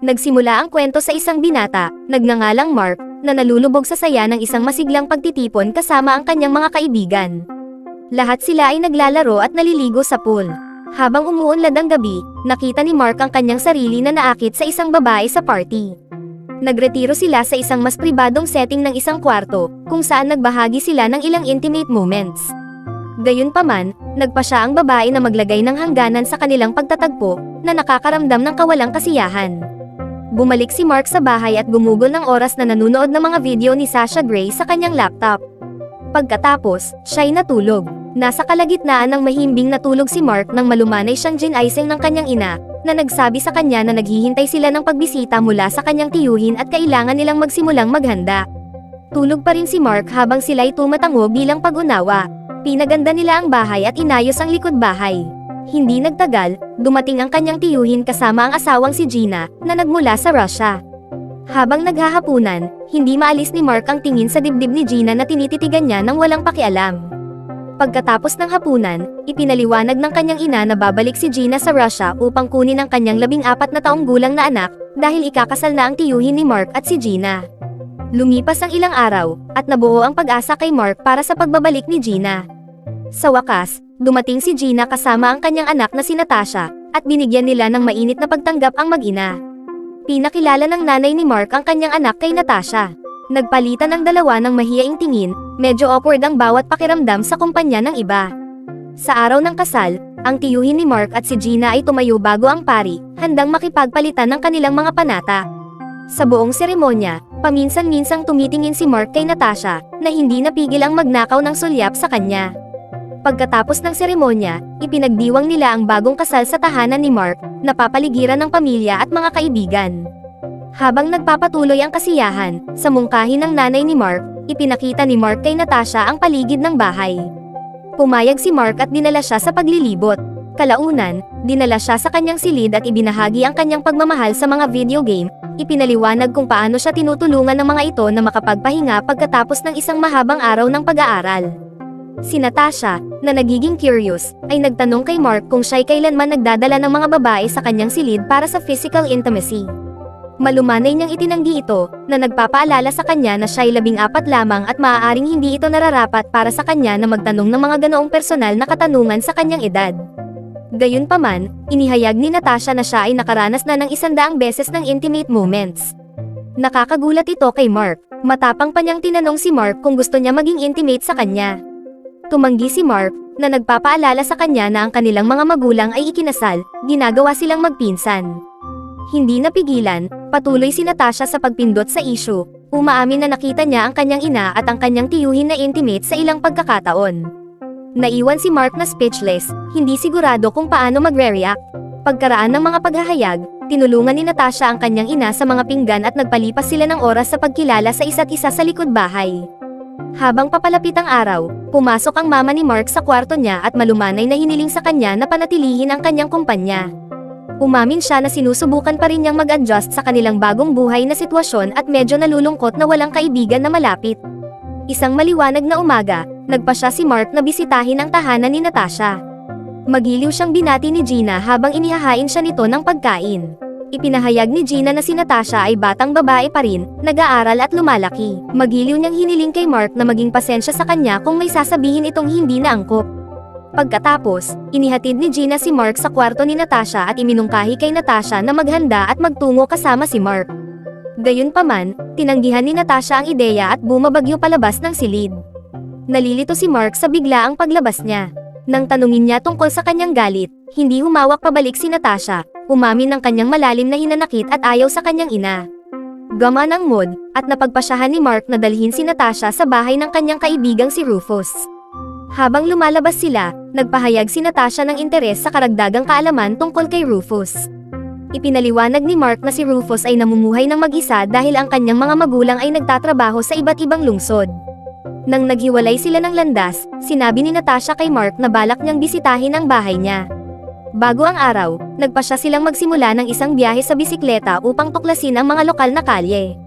Nagsimula ang kwento sa isang binata, nagngangalang Mark, na nalulubog sa saya ng isang masiglang pagtitipon kasama ang kanyang mga kaibigan. Lahat sila ay naglalaro at naliligo sa pool. Habang umuunlad ang gabi, nakita ni Mark ang kanyang sarili na naakit sa isang babae sa party. Nagretiro sila sa isang mas pribadong setting ng isang kwarto, kung saan nagbahagi sila ng ilang intimate moments. Gayunpaman, nagpa siya ang babae na maglagay ng hangganan sa kanilang pagtatagpo, na nakakaramdam ng kawalang kasiyahan. Bumalik si Mark sa bahay at gumugol ng oras na nanunood ng mga video ni Sasha Gray sa kanyang laptop. Pagkatapos, siya'y natulog. Nasa kalagitnaan ng mahimbing natulog si Mark nang malumanay siyang gin-icing ng kanyang ina, na nagsabi sa kanya na naghihintay sila ng pagbisita mula sa kanyang tiyuhin at kailangan nilang magsimulang maghanda. Tulog pa rin si Mark habang sila'y tumatango bilang pag-unawa. Pinaganda nila ang bahay at inayos ang likod bahay. Hindi nagtagal, dumating ang kanyang tiyuhin kasama ang asawang si Gina, na nagmula sa Russia. Habang naghahapunan, hindi maalis ni Mark ang tingin sa dibdib ni Gina na tinititigan niya ng walang pakialam. Pagkatapos ng hapunan, ipinaliwanag ng kanyang ina na babalik si Gina sa Russia upang kunin ang kanyang labing apat na taong gulang na anak, dahil ikakasal na ang tiyuhin ni Mark at si Gina. Lumipas ang ilang araw, at nabuo ang pag-asa kay Mark para sa pagbabalik ni Gina. Sa wakas, dumating si Gina kasama ang kanyang anak na si Natasha, at binigyan nila ng mainit na pagtanggap ang mag-ina. Pinakilala ng nanay ni Mark ang kanyang anak kay Natasha. Nagpalitan ang dalawa ng mahiyaing tingin, medyo awkward ang bawat pakiramdam sa kumpanya ng iba. Sa araw ng kasal, ang tiyuhin ni Mark at si Gina ay tumayo bago ang pari, handang makipagpalitan ng kanilang mga panata. Sa buong seremonya, paminsan-minsang tumitingin si Mark kay Natasha, na hindi napigil ang magnakaw ng sulyap sa kanya. Pagkatapos ng seremonya, ipinagdiwang nila ang bagong kasal sa tahanan ni Mark, na papaligiran ng pamilya at mga kaibigan. Habang nagpapatuloy ang kasiyahan, sa mungkahin ng nanay ni Mark, ipinakita ni Mark kay Natasha ang paligid ng bahay. Pumayag si Mark at dinala siya sa paglilibot. Kalaunan, dinala siya sa kanyang silid at ibinahagi ang kanyang pagmamahal sa mga video game, ipinaliwanag kung paano siya tinutulungan ng mga ito na makapagpahinga pagkatapos ng isang mahabang araw ng pag-aaral. Si Natasha, na nagiging curious, ay nagtanong kay Mark kung siya'y kailanman nagdadala ng mga babae sa kanyang silid para sa physical intimacy. Malumanay niyang itinanggi ito, na nagpapaalala sa kanya na siya'y labing apat lamang at maaaring hindi ito nararapat para sa kanya na magtanong ng mga ganoong personal na katanungan sa kanyang edad. Gayunpaman, inihayag ni Natasha na siya ay nakaranas na ng isandaang beses ng intimate moments. Nakakagulat ito kay Mark, matapang pa niyang tinanong si Mark kung gusto niya maging intimate sa kanya. Tumanggi si Mark, na nagpapaalala sa kanya na ang kanilang mga magulang ay ikinasal, ginagawa silang magpinsan. Hindi napigilan, patuloy si Natasha sa pagpindot sa issue, umaamin na nakita niya ang kanyang ina at ang kanyang tiyuhin na intimate sa ilang pagkakataon. Naiwan si Mark na speechless, hindi sigurado kung paano magre-react. Pagkaraan ng mga paghahayag, tinulungan ni Natasha ang kanyang ina sa mga pinggan at nagpalipas sila ng oras sa pagkilala sa isa't isa sa likod bahay. Habang papalapit ang araw, pumasok ang mama ni Mark sa kwarto niya at malumanay na hiniling sa kanya na panatilihin ang kanyang kumpanya. Umamin siya na sinusubukan pa rin niyang mag-adjust sa kanilang bagong buhay na sitwasyon at medyo nalulungkot na walang kaibigan na malapit. Isang maliwanag na umaga, nagpa siya si Mark na bisitahin ang tahanan ni Natasha. Magiliw siyang binati ni Gina habang inihahain siya nito ng pagkain. Ipinahayag ni Gina na si Natasha ay batang babae pa rin, nag-aaral at lumalaki. Magiliw niyang hiniling kay Mark na maging pasensya sa kanya kung may sasabihin itong hindi na angkop. Pagkatapos, inihatid ni Gina si Mark sa kwarto ni Natasha at iminungkahi kay Natasha na maghanda at magtungo kasama si Mark. Gayunpaman, tinanggihan ni Natasha ang ideya at bumabagyo palabas ng silid. Nalilito si Mark sa biglaang paglabas niya. Nang tanungin niya tungkol sa kanyang galit, hindi humawak pabalik si Natasha, umamin ng kanyang malalim na hinanakit at ayaw sa kanyang ina. Gaman ang mood, at napagpasyahan ni Mark na dalhin si Natasha sa bahay ng kanyang kaibigang si Rufus. Habang lumalabas sila, nagpahayag si Natasha ng interes sa karagdagang kaalaman tungkol kay Rufus. Ipinaliwanag ni Mark na si Rufus ay namumuhay ng mag-isa dahil ang kanyang mga magulang ay nagtatrabaho sa iba't ibang lungsod. Nang naghiwalay sila ng landas, sinabi ni Natasha kay Mark na balak niyang bisitahin ang bahay niya. Bago ang araw, nagpa siya silang magsimula ng isang biyahe sa bisikleta upang tuklasin ang mga lokal na kalye.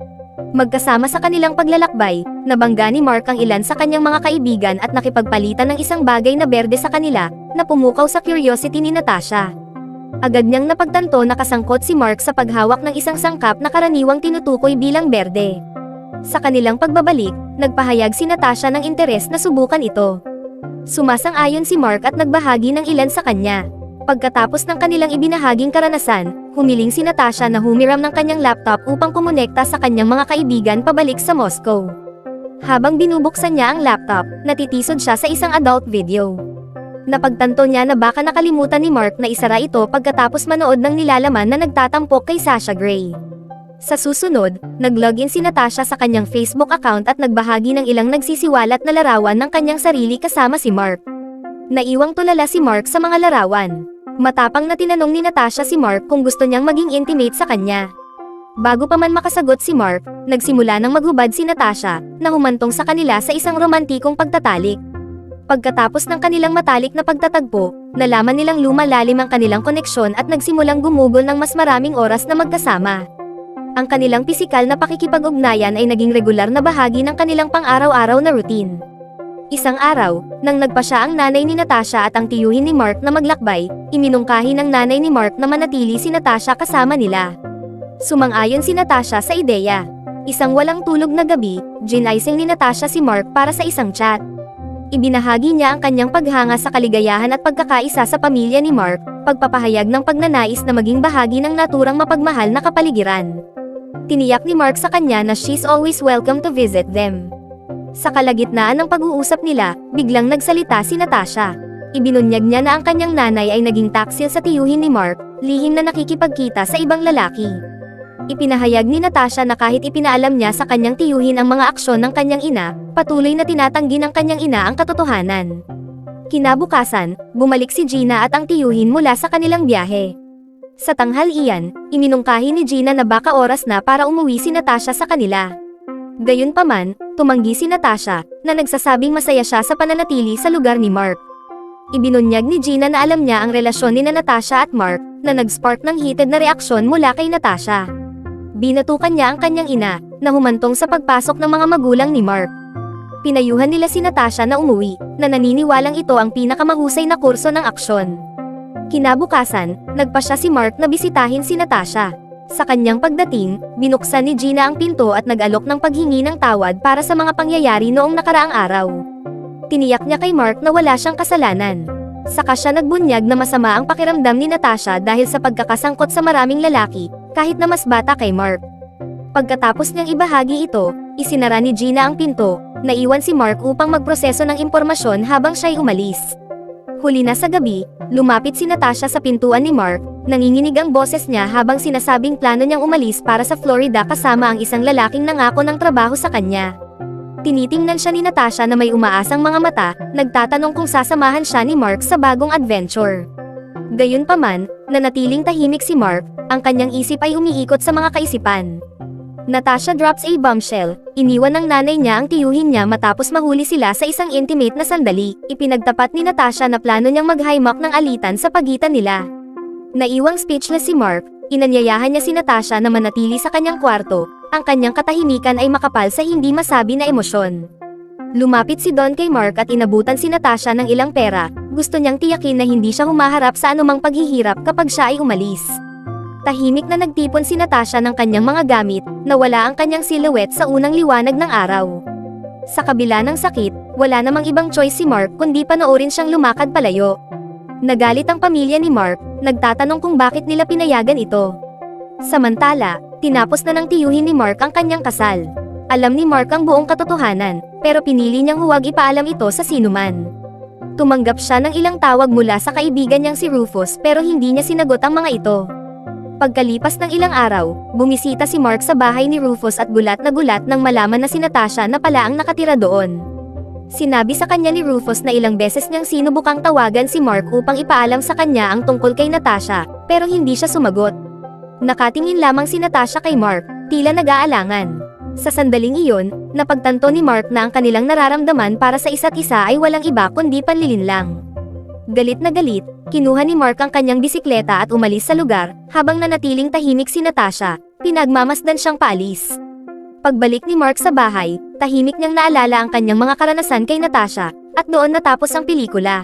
Magkasama sa kanilang paglalakbay, nabangga ni Mark ang ilan sa kanyang mga kaibigan at nakipagpalitan ng isang bagay na berde sa kanila, na pumukaw sa curiosity ni Natasha. Agad niyang napagtanto na kasangkot si Mark sa paghawak ng isang sangkap na karaniwang tinutukoy bilang berde. Sa kanilang pagbabalik, nagpahayag si Natasha ng interes na subukan ito. Sumasang-ayon si Mark at nagbahagi ng ilan sa kanya. Pagkatapos ng kanilang ibinahaging karanasan, humiling si Natasha na humiram ng kanyang laptop upang kumonekta sa kanyang mga kaibigan pabalik sa Moscow. Habang binubuksan niya ang laptop, natitisod siya sa isang adult video. Napagtanto niya na baka nakalimutan ni Mark na isara ito pagkatapos manood ng nilalaman na nagtatampok kay Sasha Gray. Sa susunod, nag-login si Natasha sa kanyang Facebook account at nagbahagi ng ilang nagsisiwalat na larawan ng kanyang sarili kasama si Mark. Naiwang tulala si Mark sa mga larawan. Matapang na tinanong ni Natasha si Mark kung gusto niyang maging intimate sa kanya. Bago pa man makasagot si Mark, nagsimula ng maghubad si Natasha, na humantong sa kanila sa isang romantikong pagtatalik. Pagkatapos ng kanilang matalik na pagtatagpo, nalaman nilang lumalalim ang kanilang koneksyon at nagsimulang gumugol ng mas maraming oras na magkasama. Ang kanilang pisikal na pakikipag-ugnayan ay naging regular na bahagi ng kanilang pang-araw-araw na routine. Isang araw, nang nagpa siya ang nanay ni Natasha at ang tiyuhin ni Mark na maglakbay, iminungkahi ng nanay ni Mark na manatili si Natasha kasama nila. Sumang-ayon si Natasha sa ideya. Isang walang tulog na gabi, ginaising ni Natasha si Mark para sa isang chat. Ibinahagi niya ang kanyang paghanga sa kaligayahan at pagkakaisa sa pamilya ni Mark, pagpapahayag ng pagnanais na maging bahagi ng naturang mapagmahal na kapaligiran. Tiniyak ni Mark sa kanya na she's always welcome to visit them. Sa kalagitnaan ng pag-uusap nila, biglang nagsalita si Natasha. Ibinunyag niya na ang kanyang nanay ay naging taksil sa tiyuhin ni Mark, lihim na nakikipagkita sa ibang lalaki. Ipinahayag ni Natasha na kahit ipinaalam niya sa kanyang tiyuhin ang mga aksyon ng kanyang ina, patuloy na tinatanggi ng kanyang ina ang katotohanan. Kinabukasan, bumalik si Gina at ang tiyuhin mula sa kanilang biyahe. Sa tanghalian, iminungkahi ni Gina na baka oras na para umuwi si Natasha sa kanila. Gayunpaman, tumanggi si Natasha, na nagsasabing masaya siya sa pananatili sa lugar ni Mark. Ibinunyag ni Gina na alam niya ang relasyon ni na Natasha at Mark, na nag-spark ng heated na reaksyon mula kay Natasha. Binatukan niya ang kanyang ina, na humantong sa pagpasok ng mga magulang ni Mark. Pinayuhan nila si Natasha na umuwi, na naniniwalang ito ang pinakamahusay na kurso ng aksyon. Kinabukasan, nagpa siya si Mark na bisitahin si Natasha. Sa kanyang pagdating, binuksan ni Gina ang pinto at nag-alok ng paghingi ng tawad para sa mga pangyayari noong nakaraang araw. Tiniyak niya kay Mark na wala siyang kasalanan. Saka siya nagbunyag na masama ang pakiramdam ni Natasha dahil sa pagkakasangkot sa maraming lalaki, kahit na mas bata kay Mark. Pagkatapos niyang ibahagi ito, isinara ni Gina ang pinto, naiwan si Mark upang magproseso ng impormasyon habang siya'y umalis. Huli na sa gabi, lumapit si Natasha sa pintuan ni Mark, nanginginig ang boses niya habang sinasabing plano niyang umalis para sa Florida kasama ang isang lalaking nangako ng trabaho sa kanya. Tinitingnan siya ni Natasha na may umaasang mga mata, nagtatanong kung sasamahan siya ni Mark sa bagong adventure. Gayunpaman, nanatiling tahimik si Mark, ang kanyang isip ay umiikot sa mga kaisipan. Natasha drops a bombshell, iniwan ng nanay niya ang tiyuhin niya matapos mahuli sila sa isang intimate na sandali, ipinagtapat ni Natasha na plano niyang mag-highmark ng alitan sa pagitan nila. Naiwang speechless si Mark, inanyayahan niya si Natasha na manatili sa kanyang kwarto, ang kanyang katahimikan ay makapal sa hindi masabi na emosyon. Lumapit si Don kay Mark at inabutan si Natasha ng ilang pera, gusto niyang tiyakin na hindi siya humaharap sa anumang paghihirap kapag siya ay umalis. Tahimik na nagtipon si Natasha ng kanyang mga gamit, na wala ang kanyang silhouette sa unang liwanag ng araw. Sa kabila ng sakit, wala namang ibang choice si Mark kundi panoorin siyang lumakad palayo. Nagalit ang pamilya ni Mark, nagtatanong kung bakit nila pinayagan ito. Samantala, tinapos na ng tiyuhin ni Mark ang kanyang kasal. Alam ni Mark ang buong katotohanan, pero pinili niyang huwag ipaalam ito sa sinuman. Tumanggap siya ng ilang tawag mula sa kaibigan niyang si Rufus pero hindi niya sinagot ang mga ito. Pagkalipas ng ilang araw, bumisita si Mark sa bahay ni Rufus at gulat na gulat nang malaman na si Natasha na pala ang nakatira doon. Sinabi sa kanya ni Rufus na ilang beses niyang sinubukang tawagan si Mark upang ipaalam sa kanya ang tungkol kay Natasha, pero hindi siya sumagot. Nakatingin lamang si Natasha kay Mark, tila nag-aalangan. Sa sandaling iyon, napagtanto ni Mark na ang kanilang nararamdaman para sa isa't isa ay walang iba kundi panlilinlang. Galit na galit, kinuha ni Mark ang kanyang bisikleta at umalis sa lugar, habang nanatiling tahimik si Natasha, pinagmamasdan siyang paalis. Pagbalik ni Mark sa bahay, tahimik niyang naalala ang kanyang mga karanasan kay Natasha, at doon natapos ang pelikula.